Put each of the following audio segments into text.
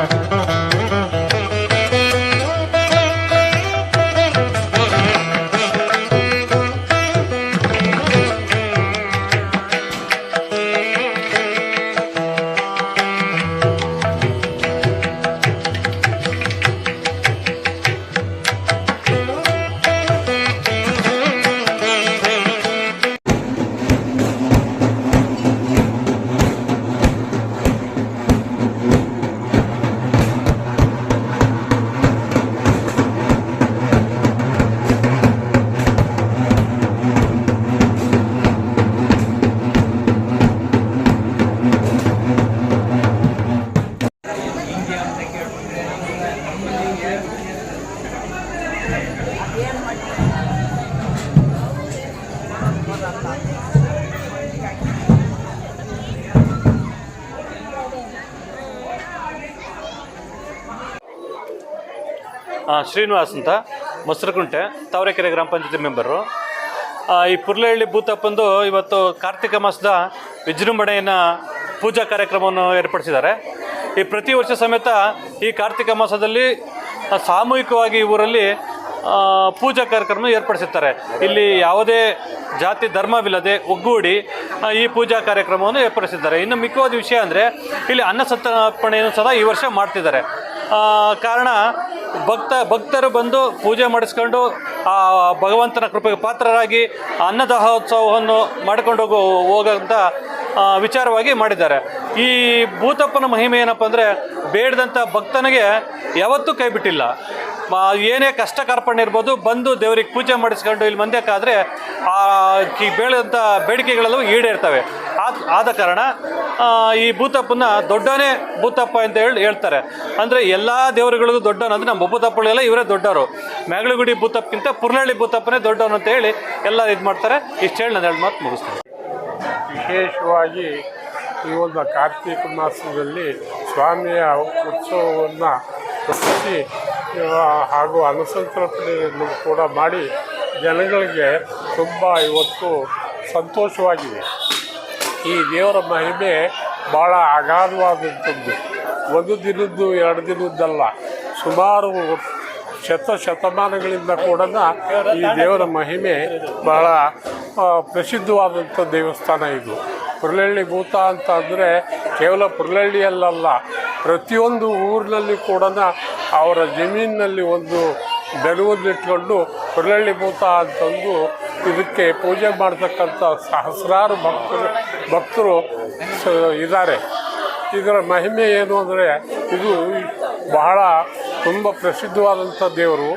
Uh-huh. ಆ, ಶ್ರೀನಿವಾಸ್ ಅಂತ ಮೊಸರುಕುಂಟೆ ತಾವರೆಕೆರೆ ಗ್ರಾಮ ಪಂಚಾಯತಿ ಮೆಂಬರು. ಈ ಪುರ್ಲಹಳ್ಳಿ ಭೂತಪ್ಪಂದು ಇವತ್ತು ಕಾರ್ತಿಕ ಮಾಸದ ವಿಜೃಂಭಣೆಯನ್ನು ಪೂಜಾ ಕಾರ್ಯಕ್ರಮವನ್ನು ಏರ್ಪಡಿಸಿದ್ದಾರೆ. ಈ ಪ್ರತಿ ವರ್ಷ ಸಮೇತ ಈ ಕಾರ್ತಿಕ ಮಾಸದಲ್ಲಿ ಸಾಮೂಹಿಕವಾಗಿ ಊರಲ್ಲಿ ಪೂಜಾ ಕಾರ್ಯಕ್ರಮ ಏರ್ಪಡಿಸುತ್ತಾರೆ. ಇಲ್ಲಿ ಯಾವುದೇ ಜಾತಿ ಧರ್ಮವಿಲ್ಲದೆ ಒಗ್ಗೂಡಿ ಈ ಪೂಜಾ ಕಾರ್ಯಕ್ರಮವನ್ನು ಏರ್ಪಡಿಸಿದ್ದಾರೆ. ಇನ್ನು ಮಿಕ್ಕವಾದ ವಿಷಯ ಅಂದರೆ ಇಲ್ಲಿ ಅನ್ನ ಸಂತರ್ಪಣೆಯನ್ನು ಸಹ ಈ ವರ್ಷ ಮಾಡ್ತಿದ್ದಾರೆ. ಕಾರಣ ಭಕ್ತ, ಭಕ್ತರು ಬಂದು ಪೂಜೆ ಮಾಡಿಸ್ಕೊಂಡು ಆ, ಭಗವಂತನ ಕೃಪೆಗೆ ಪಾತ್ರರಾಗಿ ಅನ್ನದಾಹೋತ್ಸವವನ್ನು ಮಾಡಿಕೊಂಡು ಹೋಗೋ ಹೋಗೋಂಥ ವಿಚಾರವಾಗಿ ಮಾಡಿದ್ದಾರೆ. ಈ ಭೂತಪ್ಪನ ಮಹಿಮೆ ಏನಪ್ಪ ಅಂದರೆ ಬೇಡದಂಥ ಭಕ್ತನಿಗೆ ಯಾವತ್ತೂ ಕೈ ಬಿಟ್ಟಿಲ್ಲ. ಏನೇ ಕಷ್ಟ ಕಾರ್ಪಣ್ಯ ಇರ್ಬೋದು, ಬಂದು ದೇವರಿಗೆ ಪೂಜೆ ಮಾಡಿಸ್ಕೊಂಡು ಇಲ್ಲಿ ಮಂದ್ಯಕ್ಕಾದರೆ ಆ ಕಿ ಬೇಳದಂಥ ಬೇಡಿಕೆಗಳೆಲ್ಲವೂ ಈಡೇರ್ತವೆ. ಆದ ಕಾರಣ ಈ ಭೂತಪ್ಪನ ದೊಡ್ಡನೇ ಭೂತಪ್ಪ ಅಂತ ಹೇಳಿ ಹೇಳ್ತಾರೆ. ಅಂದರೆ ಎಲ್ಲ ದೇವರುಗಳಿಗೂ ದೊಡ್ಡವನು ಅಂದರೆ ನಮ್ಮ ಭೂತಪ್ಪಗಳೆಲ್ಲ ಇವರೇ ದೊಡ್ಡವರು. ಮ್ಯಾಗಳಗುಡಿ ಭೂತಪ್ಪಕ್ಕಿಂತ ಪುರ್ನಳ್ಳಿ ಭೂತಪ್ಪನೇ ದೊಡ್ಡವನು ಅಂತ ಹೇಳಿ ಎಲ್ಲ ಇದು ಮಾಡ್ತಾರೆ. ಇಷ್ಟು ಹೇಳಿ ನಾನು ಎರಡು ಮಾತು ಮುಗಿಸ್ತೇನೆ. ವಿಶೇಷವಾಗಿ ಈ ಒಂದು ಕಾರ್ತೀಕ ಮಾಸದಲ್ಲಿ ಸ್ವಾಮಿಯ ಉತ್ಸವವನ್ನು ರಚಿಸಿ ಹಾಗೂ ಅನುಸಂತರಪಡೆಯನ್ನು ಕೂಡ ಮಾಡಿ ಜನಗಳಿಗೆ ತುಂಬ ಇವತ್ತು ಸಂತೋಷವಾಗಿದೆ. ಈ ದೇವರ ಮಹಿಮೆ ಭಾಳ ಅಗಾಧವಾದಂಥದ್ದು. ಒಂದು ದಿನದ್ದು, ಎರಡು ದಿನದ್ದಲ್ಲ, ಸುಮಾರು ಶತ ಶತಮಾನಗಳಿಂದ ಕೂಡ ಈ ದೇವರ ಮಹಿಮೆ ಬಹಳ ಪ್ರಸಿದ್ಧವಾದಂಥ ದೇವಸ್ಥಾನ ಇದು. ಪುರಳಳ್ಳಿ ಭೂತ ಅಂತ ಅಂದರೆ ಕೇವಲ ಪುರಳಳ್ಳಿಯಲ್ಲ ಪ್ರತಿಯೊಂದು ಊರಿನಲ್ಲಿ ಕೂಡ ಅವರ ಜಮೀನಿನಲ್ಲಿ ಒಂದು ಬೆಲುವನ್ನಿಟ್ಕೊಂಡು ಪುರಳಳ್ಳಿ ಭೂತ ಅಂತಂದು ಇದಕ್ಕೆ ಪೂಜೆ ಮಾಡ್ತಕ್ಕಂಥ ಸಹಸ್ರಾರು ಭಕ್ತರು ಭಕ್ತರು ಇದ್ದಾರೆ. ಇದರ ಮಹಿಮೆ ಏನು ಅಂದರೆ, ಇದು ಬಹಳ ತುಂಬ ಪ್ರಸಿದ್ಧವಾದಂಥ ದೇವರು.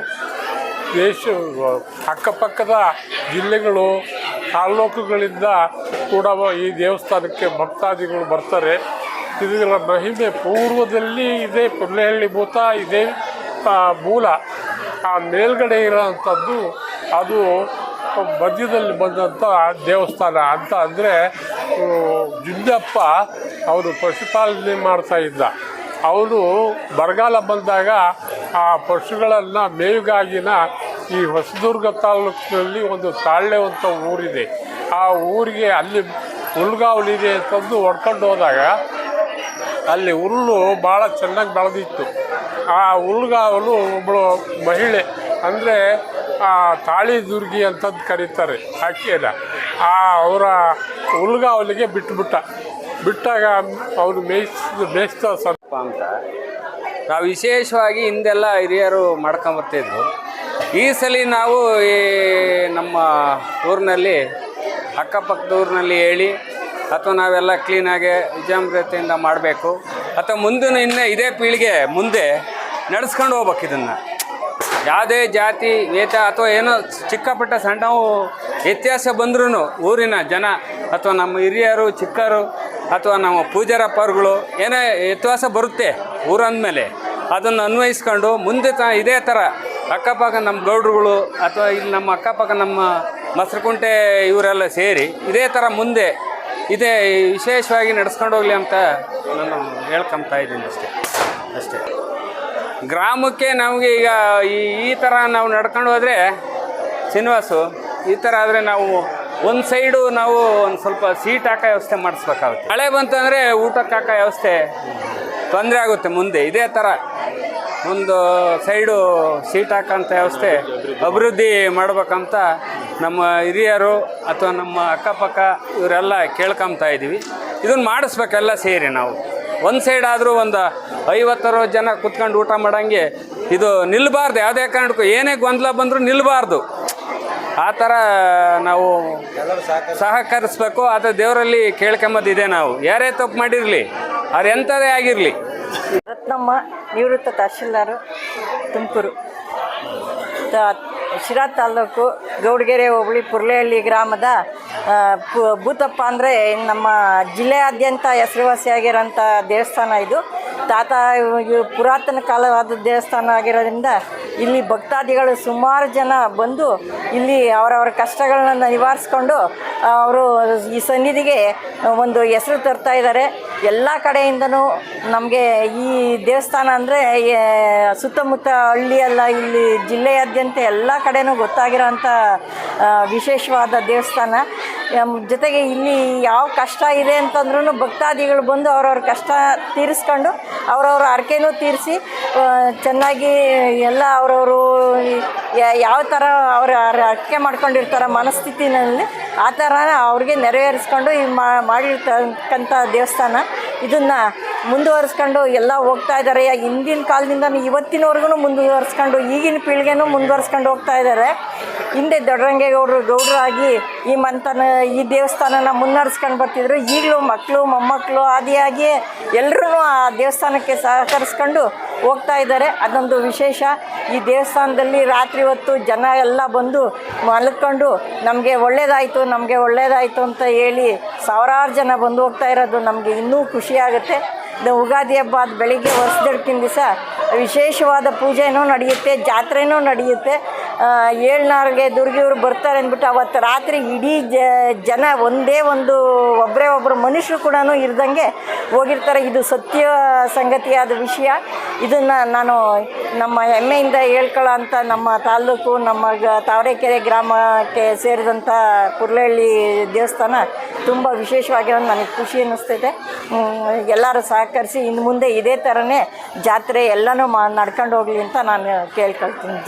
ದೇಶ, ಅಕ್ಕಪಕ್ಕದ ಜಿಲ್ಲೆಗಳು, ತಾಲ್ಲೂಕುಗಳಿಂದ ಕೂಡ ಈ ದೇವಸ್ಥಾನಕ್ಕೆ ಭಕ್ತಾದಿಗಳು ಬರ್ತಾರೆ. ಇದರ ಮಹಿಮೆ ಪೂರ್ವದಲ್ಲಿ ಇದೆ ಪುಲ್ಲೆಹಳ್ಳಿ ಭೂತ ಇದೇ. ಮೂಲ, ಆ ಮೇಲ್ಗಡೆ ಇರೋವಂಥದ್ದು, ಅದು ಮಧ್ಯದಲ್ಲಿ ಬಂದಂಥ ದೇವಸ್ಥಾನ ಅಂತ ಅಂದರೆ ಜುಂಜಪ್ಪ ಅವರು ಪಶುಪಾಲನೆ ಮಾಡ್ತಾ ಇದ್ದ. ಅವರು ಬರಗಾಲ ಬಂದಾಗ ಆ ಪಶುಗಳನ್ನು ಮೇವಿಗಾಗಿನ ಈ ಹೊಸದುರ್ಗ ತಾಲೂಕಿನಲ್ಲಿ ಒಂದು ತಾಳ್ಳೆ ಅಂತ ಊರಿದೆ. ಆ ಊರಿಗೆ ಅಲ್ಲಿ ಹುಲ್ಗಾವಲಿದೆ ಅಂತಂದು ಹೊಡ್ಕೊಂಡು ಹೋದಾಗ ಅಲ್ಲಿ ಹುಲ್ಲು ಭಾಳ ಚೆನ್ನಾಗಿ ಬೆಳೆದಿತ್ತು. ಆ ಹುಲ್ಗಾವಲು ಒಬ್ಬಳು ಮಹಿಳೆ ಅಂದರೆ ತಾಳಿ ದುರ್ಗಿ ಅಂತಂದು ಕರೀತಾರೆ ಆಕೆನ ಆ ಅವರ ಹುಲ್ಗಾವಲಿಗೆ ಬಿಟ್ಟುಬಿಟ್ಟ ಬಿಟ್ಟಾಗ ಅವನು ಮೇಯಿಸಿದ ಮೇಯಿಸ್ತಾ ಸ್ವಲ್ಪ ಅಂತ. ನಾವು ವಿಶೇಷವಾಗಿ ಹಿಂದೆಲ್ಲ ಹಿರಿಯರು ಮಾಡ್ಕೊಂಬರ್ತಿದ್ರು ಈ ಸಲ ನಾವು ಈ ನಮ್ಮ ಊರಿನಲ್ಲಿ, ಅಕ್ಕಪಕ್ಕದ ಊರಿನಲ್ಲಿ ಹೇಳಿ, ಅಥವಾ ನಾವೆಲ್ಲ ಕ್ಲೀನಾಗಿ ವಿಜಾಮೃತೆಯಿಂದ ಮಾಡಬೇಕು. ಅಥವಾ ಮುಂದಿನ ಇನ್ನೇ ಇದೇ ಪೀಳಿಗೆ ಮುಂದೆ ನಡೆಸ್ಕೊಂಡು ಹೋಗ್ಬೇಕು ಇದನ್ನು. ಯಾವುದೇ ಜಾತಿ, ವೇತ ಅಥವಾ ಏನೋ ಚಿಕ್ಕಪಟ್ಟ ಸಣ್ಣವು ವ್ಯತ್ಯಾಸ ಬಂದ್ರೂ ಊರಿನ ಜನ ಅಥವಾ ನಮ್ಮ ಹಿರಿಯರು, ಚಿಕ್ಕರು ಅಥವಾ ನಮ್ಮ ಪೂಜಾರಪ್ಪರುಗಳು ಏನೇ ವ್ಯತ್ಯಾಸ ಬರುತ್ತೆ ಊರಂದಮೇಲೆ. ಅದನ್ನು ಅನ್ವಯಿಸ್ಕೊಂಡು ಮುಂದೆ ತ ಇದೇ ಥರ ಅಕ್ಕಪಕ್ಕ ನಮ್ಮ ಗೌಡ್ರುಗಳು ಅಥವಾ ಇಲ್ಲಿ ನಮ್ಮ ಅಕ್ಕಪಕ್ಕ ನಮ್ಮ ಮಸ್ರಕುಂಟೆ ಇವರೆಲ್ಲ ಸೇರಿ ಇದೇ ಥರ ಮುಂದೆ ಇದೇ ವಿಶೇಷವಾಗಿ ನಡೆಸ್ಕೊಂಡು ಹೋಗಲಿ ಅಂತ ನಾನು ಹೇಳ್ಕೊಂತ ಇದ್ದೀನಿ ಅಷ್ಟೇ. ಅಷ್ಟೇ. ಗ್ರಾಮಕ್ಕೆ ನಮಗೆ ಈಗ ಈ ಈ ಥರ ನಾವು ನಡ್ಕೊಂಡು ಹೋದರೆ ಶ್ರೀನಿವಾಸು, ಈ ಥರ ಆದರೆ ನಾವು ಒಂದು ಸೈಡು ನಾವು ಒಂದು ಸ್ವಲ್ಪ ಸೀಟ್ ಹಾಕೋ ವ್ಯವಸ್ಥೆ ಮಾಡಿಸ್ಬೇಕಾಗುತ್ತೆ. ಮಳೆ ಬಂತಂದರೆ ಊಟಕ್ಕೆ ಹಾಕೋ ವ್ಯವಸ್ಥೆ ತೊಂದರೆ ಆಗುತ್ತೆ ಮುಂದೆ. ಇದೇ ಥರ ಒಂದು ಸೈಡು ಸೀಟ್ ಹಾಕೋಂಥ ವ್ಯವಸ್ಥೆ ಅಭಿವೃದ್ಧಿ ಮಾಡ್ಬೇಕಂತ ನಮ್ಮ ಹಿರಿಯರು ಅಥವಾ ನಮ್ಮ ಅಕ್ಕಪಕ್ಕ ಇವರೆಲ್ಲ ಕೇಳ್ಕೊಂತ ಇದ್ದೀವಿ ಇದನ್ನು ಮಾಡಿಸ್ಬೇಕೆಲ್ಲ ಸೇರಿ ನಾವು. ಒಂದು ಸೈಡ್ ಆದರೂ ಒಂದು ಐವತ್ತರವತ್ತು ಜನ ಕುತ್ಕೊಂಡು ಊಟ ಮಾಡೋಂಗೆ ಇದು ನಿಲ್ಲಬಾರ್ದು ಯಾವುದೇ ಕಾರಣಕ್ಕೂ ಏನೇ ಗೊಂದಲ ಬಂದರೂ ನಿಲ್ಲಬಾರ್ದು ಆ ಥರ ನಾವು ಸಹಕರಿಸ್ಬೇಕು. ಅದು ದೇವರಲ್ಲಿ ಕೇಳ್ಕೊಂಬದಿದೆ ನಾವು. ಯಾರೇ ತಪ್ಪು ಮಾಡಿರಲಿ, ಅವ್ರು ಎಂಥದೇ ಆಗಿರಲಿ. ರತ್ನಮ್ಮ, ನಿವೃತ್ತ ತಹಶೀಲ್ದಾರು, ತುಮಕೂರು. ಶಿರಾ ತಾಲೂಕು ಗೌಡಗೆರೆ ಹೋಬಳಿ ಪುರ್ಲೆಹಳ್ಳಿ ಗ್ರಾಮದ ಭೂತಪ್ಪ ಅಂದರೆ ನಮ್ಮ ಜಿಲ್ಲೆಯಾದ್ಯಂತ ಹೆಸರುವಾಸಿಯಾಗಿರೋಂಥ ದೇವಸ್ಥಾನ ಇದು. ತಾತ ಪುರಾತನ ಕಾಲವಾದ ದೇವಸ್ಥಾನ ಆಗಿರೋದ್ರಿಂದ ಇಲ್ಲಿ ಭಕ್ತಾದಿಗಳು ಸುಮಾರು ಜನ ಬಂದು ಇಲ್ಲಿ ಅವರವರ ಕಷ್ಟಗಳನ್ನ ನಿವಾರಿಸ್ಕೊಂಡು ಅವರು ಈ ಸನ್ನಿಧಿಗೆ ಒಂದು ಹೆಸರು ತರ್ತಾ ಇದ್ದಾರೆ. ಎಲ್ಲ ಕಡೆಯಿಂದನೂ ನಮಗೆ ಈ ದೇವಸ್ಥಾನ ಅಂದರೆ ಸುತ್ತಮುತ್ತ ಹಳ್ಳಿಯೆಲ್ಲ ಇಲ್ಲಿ ಜಿಲ್ಲೆಯಾದ್ಯಂತ ಎಲ್ಲ ಕಡೆನೂ ಗೊತ್ತಾಗಿರೋಂಥ ಆ, ವಿಶೇಷವಾದ ದೇವಸ್ಥಾನ. ಜೊತೆಗೆ ಇಲ್ಲಿ ಯಾವ ಕಷ್ಟ ಇದೆ ಅಂತಂದ್ರೂ ಭಕ್ತಾದಿಗಳು ಬಂದು ಅವ್ರವ್ರ ಕಷ್ಟ ತೀರಿಸ್ಕೊಂಡು ಅವ್ರವ್ರ ಹರಕೆನೂ ತೀರಿಸಿ ಚೆನ್ನಾಗಿ ಎಲ್ಲ ಅವರವರು ಯಾವ ಥರ ಅವ್ರ ಹರಕೆ ಮಾಡ್ಕೊಂಡಿರ್ತಾರೆ ಮನಸ್ಥಿತಿನಲ್ಲಿ ಆ ಥರ ಅವ್ರಿಗೆ ನೆರವೇರಿಸ್ಕೊಂಡು ಈ ಮಾಡಿರ್ತಕ್ಕಂಥ ದೇವಸ್ಥಾನ ಇದನ್ನು ಮುಂದುವರಿಸ್ಕೊಂಡು ಎಲ್ಲ ಹೋಗ್ತಾ ಇದ್ದಾರೆ. ಹಿಂದಿನ ಕಾಲದಿಂದ ಇವತ್ತಿನವರೆಗೂ ಮುಂದುವರಿಸ್ಕೊಂಡು, ಈಗಿನ ಪೀಳಿಗೆನೂ ಮುಂದುವರಿಸ್ಕೊಂಡು ಹೋಗ್ತಾ ಇದ್ದಾರೆ. ಹಿಂದೆ ದೊಡ್ಡರಂಗೇಗೌಡರು ಗೌಡರಾಗಿ ಈ ಮಂತನ, ಈ ದೇವಸ್ಥಾನನ ಮುನ್ನಡೆಸ್ಕೊಂಡು ಬರ್ತಿದ್ರು. ಈಗಲೂ ಮಕ್ಕಳು ಮೊಮ್ಮಕ್ಕಳು ಆದಿಯಾಗಿ ಎಲ್ಲರೂ ಆ ದೇವಸ್ಥಾನಕ್ಕೆ ಸಹಕರಿಸ್ಕೊಂಡು ಹೋಗ್ತಾ ಇದ್ದಾರೆ. ಅದೊಂದು ವಿಶೇಷ. ಈ ದೇವಸ್ಥಾನದಲ್ಲಿ ರಾತ್ರಿ ಹೊತ್ತು ಜನ ಎಲ್ಲ ಬಂದು ಮಲ್ಕೊಂಡು ನಮಗೆ ಒಳ್ಳೇದಾಯಿತು ನಮಗೆ ಒಳ್ಳೇದಾಯಿತು ಅಂತ ಹೇಳಿ ಸಾವಿರಾರು ಜನ ಬಂದು ಹೋಗ್ತಾ ಇರೋದು ನಮಗೆ ಇನ್ನೂ ಖುಷಿಯಾಗುತ್ತೆ ಉಗಾದಿ ಹಬ್ಬ ಅದು ಬೆಳಿಗ್ಗೆ ವರ್ಷದಕ್ಕಿಂದ ದಿವಸ ವಿಶೇಷವಾದ ಪೂಜೆನೂ ನಡೆಯುತ್ತೆ, ಜಾತ್ರೆನೂ ನಡೆಯುತ್ತೆ. ಏಳ್ನಾರ್ಗೆ ದುರ್ಗಿಯವರು ಬರ್ತಾರೆ ಅಂದ್ಬಿಟ್ಟು ಅವತ್ತು ರಾತ್ರಿ ಇಡೀ ಜನ ಒಂದೇ ಒಂದು ಒಬ್ಬರೇ ಒಬ್ಬರು ಮನುಷ್ಯರು ಕೂಡ ಇರ್ದಂಗೆ ಹೋಗಿರ್ತಾರೆ. ಇದು ಸತ್ಯ ಸಂಗತಿಯಾದ ವಿಷಯ. ಇದನ್ನು ನಾನು ನಮ್ಮ ಹೆಮ್ಮೆಯಿಂದ ಹೇಳ್ಕೊಳ್ಳೋ ಅಂತ ನಮ್ಮ ತಾಲೂಕು, ನಮ್ಮ ತಾವರೆಕೆರೆ ಗ್ರಾಮಕ್ಕೆ ಸೇರಿದಂಥ ಕುರ್ಲಹಳ್ಳಿ ದೇವಸ್ಥಾನ ತುಂಬ ವಿಶೇಷವಾಗಿರೋದು ನನಗೆ ಖುಷಿ ಅನ್ನಿಸ್ತೈತೆ. ಎಲ್ಲರೂ ಸಹಕರಿಸಿ ಇನ್ನು ಮುಂದೆ ಇದೇ ಥರನೇ ಜಾತ್ರೆ ಎಲ್ಲನೂ ಮಾ, ನಡ್ಕೊಂಡು ಹೋಗಲಿ ಅಂತ ನಾನು ಕೇಳ್ಕೊಳ್ತೀನಿ